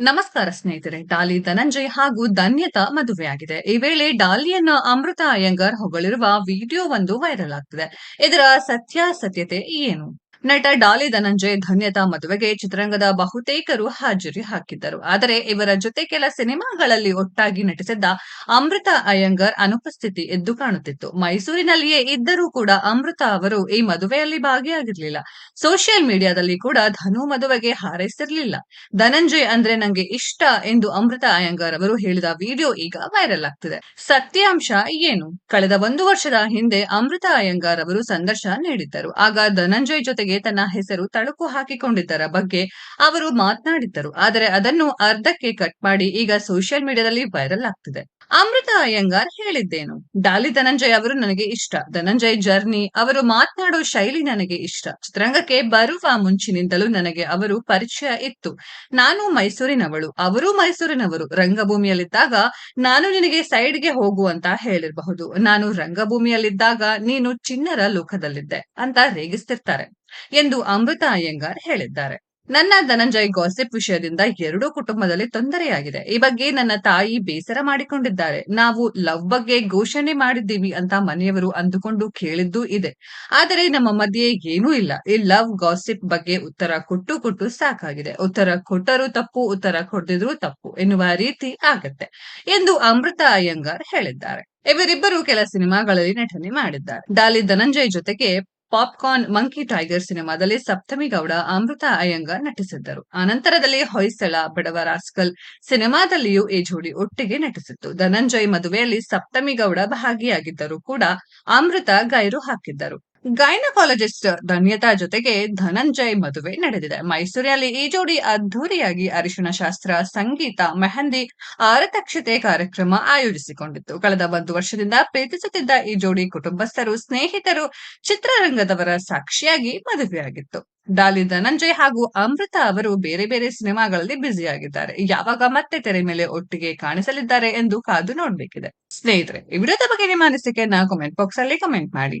ನಮಸ್ಕಾರ ಸ್ನೇಹಿತರೆ, ಡಾಲಿ ಧನಂಜಯ್ ಹಾಗೂ ಧನ್ಯತಾ ಮದುವೆಯಾಗಿದೆ. ಈ ವೇಳೆ ಡಾಲಿಯನ್ನ ಅಮೃತ ಅಯ್ಯಂಗಾರ್ ಹೊಗಳಿರುವ ವಿಡಿಯೋ ಒಂದು ವೈರಲ್ ಆಗ್ತಿದೆ. ಇದರ ಸತ್ಯಾಸತ್ಯತೆ ಏನು? ನಟ ಡಾಲಿ ಧನಂಜಯ್ ಧನ್ಯತಾ ಮದುವೆಗೆ ಚಿತ್ರರಂಗದ ಬಹುತೇಕರು ಹಾಜರಿ ಹಾಕಿದ್ದರು. ಆದರೆ ಇವರ ಜೊತೆ ಕೆಲ ಸಿನಿಮಾಗಳಲ್ಲಿ ಒಟ್ಟಾಗಿ ನಟಿಸಿದ್ದ ಅಮೃತ ಅಯ್ಯಂಗರ್ ಅನುಪಸ್ಥಿತಿ ಎದ್ದು ಕಾಣುತ್ತಿತ್ತು. ಮೈಸೂರಿನಲ್ಲಿಯೇ ಇದ್ದರೂ ಕೂಡ ಅಮೃತ ಅವರು ಈ ಮದುವೆಯಲ್ಲಿ ಭಾಗಿಯಾಗಿರಲಿಲ್ಲ. ಸೋಷಿಯಲ್ ಮೀಡಿಯಾದಲ್ಲಿ ಕೂಡ ಧನು ಮದುವೆಗೆ ಹಾರೈಸಿರಲಿಲ್ಲ. ಧನಂಜಯ್ ಅಂದ್ರೆ ನಂಗೆ ಇಷ್ಟ ಎಂದು ಅಮೃತ ಅಯ್ಯಂಗರ್ ಅವರು ಹೇಳಿದ ವಿಡಿಯೋ ಈಗ ವೈರಲ್ ಆಗ್ತಿದೆ. ಸತ್ಯಾಂಶ ಏನು? ಕಳೆದ ಒಂದು ವರ್ಷದ ಹಿಂದೆ ಅಮೃತ ಅಯ್ಯಂಗಾರ್ ಅವರು ಸಂದರ್ಶನ ನೀಡಿದ್ದರು. ಆಗ ಧನಂಜಯ್ ಜೊತೆಗೆ ತನ್ನ ಹೆಸರು ತಳುಕು ಹಾಕಿಕೊಂಡಿದ್ದರ ಬಗ್ಗೆ ಅವರು ಮಾತನಾಡಿದ್ದರು. ಆದರೆ ಅದನ್ನು ಅರ್ಧಕ್ಕೆ ಕಟ್ ಮಾಡಿ ಈಗ ಸೋಷಿಯಲ್ ಮೀಡಿಯಾದಲ್ಲಿ ವೈರಲ್ ಆಗ್ತಿದೆ. ಅಮೃತ ಅಯ್ಯಂಗಾರ್ ಹೇಳಿದ್ದೇನು, ಡಾಲಿ ಧನಂಜಯ್ ಅವರು ನನಗೆ ಇಷ್ಟ, ಧನಂಜಯ್ ಜರ್ನಿ, ಅವರು ಮಾತನಾಡೋ ಶೈಲಿ ನನಗೆ ಇಷ್ಟ. ಚಿತ್ರರಂಗಕ್ಕೆ ಬರುವ ಮುಂಚಿನಿಂದಲೂ ನನಗೆ ಅವರು ಪರಿಚಯ ಇತ್ತು. ನಾನು ಮೈಸೂರಿನವಳು, ಅವರು ಮೈಸೂರಿನವರು. ರಂಗಭೂಮಿಯಲ್ಲಿದ್ದಾಗ ನಾನು ನಿನಗೆ ಸೈಡ್ಗೆ ಹೋಗು ಅಂತ ಹೇಳಿರಬಹುದು. ನಾನು ರಂಗಭೂಮಿಯಲ್ಲಿದ್ದಾಗ ನೀನು ಚಿನ್ನರ ಲೋಕದಲ್ಲಿದ್ದೆ ಅಂತ ರೇಗಿಸ್ತಿರ್ತಾರೆ. ಎಂದು ಅಮೃತ ಅಯ್ಯಂಗಾರ್ ಹೇಳಿದ್ದಾರೆ. ನನ್ನ ಧನಂಜಯ್ ಗಾಸಿಪ್ ವಿಷಯದಿಂದ ಎರಡೂ ಕುಟುಂಬದಲ್ಲಿ ತೊಂದರೆಯಾಗಿದೆ. ಈ ಬಗ್ಗೆ ನನ್ನ ತಾಯಿ ಬೇಸರ ಮಾಡಿಕೊಂಡಿದ್ದಾರೆ. ನಾವು ಲವ್ ಬಗ್ಗೆ ಘೋಷಣೆ ಮಾಡಿದ್ದೀವಿ ಅಂತ ಮನೆಯವರು ಅಂದುಕೊಂಡು ಕೇಳಿದ್ದೂ ಇದೆ. ಆದರೆ ನಮ್ಮ ಮಧ್ಯೆ ಏನೂ ಇಲ್ಲ. ಈ ಲವ್ ಗಾಸಿಪ್ ಬಗ್ಗೆ ಉತ್ತರ ಕೊಟ್ಟು ಕೊಟ್ಟು ಸಾಕಾಗಿದೆ. ಉತ್ತರ ಕೊಟ್ಟರೂ ತಪ್ಪು, ಉತ್ತರ ಕೊಡದಿದ್ರೂ ತಪ್ಪು ಎನ್ನುವ ರೀತಿ ಆಗತ್ತೆ ಎಂದು ಅಮೃತ ಅಯ್ಯಂಗಾರ್ ಹೇಳಿದ್ದಾರೆ. ಇವರಿಬ್ಬರು ಕೆಲ ಸಿನಿಮಾಗಳಲ್ಲಿ ನಟನೆ ಮಾಡಿದ್ದಾರೆ. ಡಾಲಿ ಧನಂಜಯ್ ಜೊತೆಗೆ ಪಾಪ್ಕಾರ್ನ್ ಮಂಕಿ ಟೈಗರ್ ಸಿನಿಮಾದಲ್ಲಿ ಸಪ್ತಮಿ ಗೌಡ ಅಮೃತ ಅಯ್ಯಂಗ ನಟಿಸಿದ್ದರು. ಆನಂತರದಲ್ಲಿ ಹೊಯ್ಸಳ, ಬಡವ ರಾಸ್ಕಲ್ ಸಿನಿಮಾದಲ್ಲಿಯೂ ಈ ಜೋಡಿ ಒಟ್ಟಿಗೆ ನಟಿಸಿತ್ತು. ಧನಂಜಯ್ ಮದುವೆಯಲ್ಲಿ ಸಪ್ತಮಿ ಗೌಡ ಭಾಗಿಯಾಗಿದ್ದರು ಕೂಡ ಅಮೃತ ಗೈರು ಹಾಕಿದ್ದರು. ಗೈನಕಾಲಜಿಸ್ಟ್ ಧನ್ಯತಾ ಜೊತೆಗೆ ಧನಂಜಯ್ ಮದುವೆ ನಡೆದಿದೆ. ಮೈಸೂರಿನಲ್ಲಿ ಈ ಜೋಡಿ ಅದ್ದೂರಿಯಾಗಿ ಅರಿಶಿಣ ಶಾಸ್ತ್ರ, ಸಂಗೀತ, ಮೆಹಂದಿ, ಆರತಕ್ಷತೆ ಕಾರ್ಯಕ್ರಮ ಆಯೋಜಿಸಿಕೊಂಡಿತ್ತು. ಕಳೆದ ಒಂದು ವರ್ಷದಿಂದ ಪ್ರೀತಿಸುತ್ತಿದ್ದ ಈ ಜೋಡಿ ಕುಟುಂಬಸ್ಥರು, ಸ್ನೇಹಿತರು ಚಿತ್ರರಂಗದವರ ಸಾಕ್ಷಿಯಾಗಿ ಮದುವೆಯಾಗಿತ್ತು. ಡಾಲಿ ಧನಂಜಯ್ ಹಾಗೂ ಅಮೃತ ಅವರು ಬೇರೆ ಬೇರೆ ಸಿನಿಮಾಗಳಲ್ಲಿ ಬ್ಯುಸಿಯಾಗಿದ್ದಾರೆ. ಯಾವಾಗ ಮತ್ತೆ ತೆರೆ ಮೇಲೆ ಒಟ್ಟಿಗೆ ಕಾಣಿಸಲಿದ್ದಾರೆ ಎಂದು ಕಾದು ನೋಡ್ಬೇಕಿದೆ. ಸ್ನೇಹಿತರೆ, ಈ ವಿಡಿಯೋದ ಬಗ್ಗೆ ನಿಮ್ಮ ಅನಿಸಿಕೆಯನ್ನ ಕಾಮೆಂಟ್ ಬಾಕ್ಸ್ ಅಲ್ಲಿ ಕಮೆಂಟ್ ಮಾಡಿ.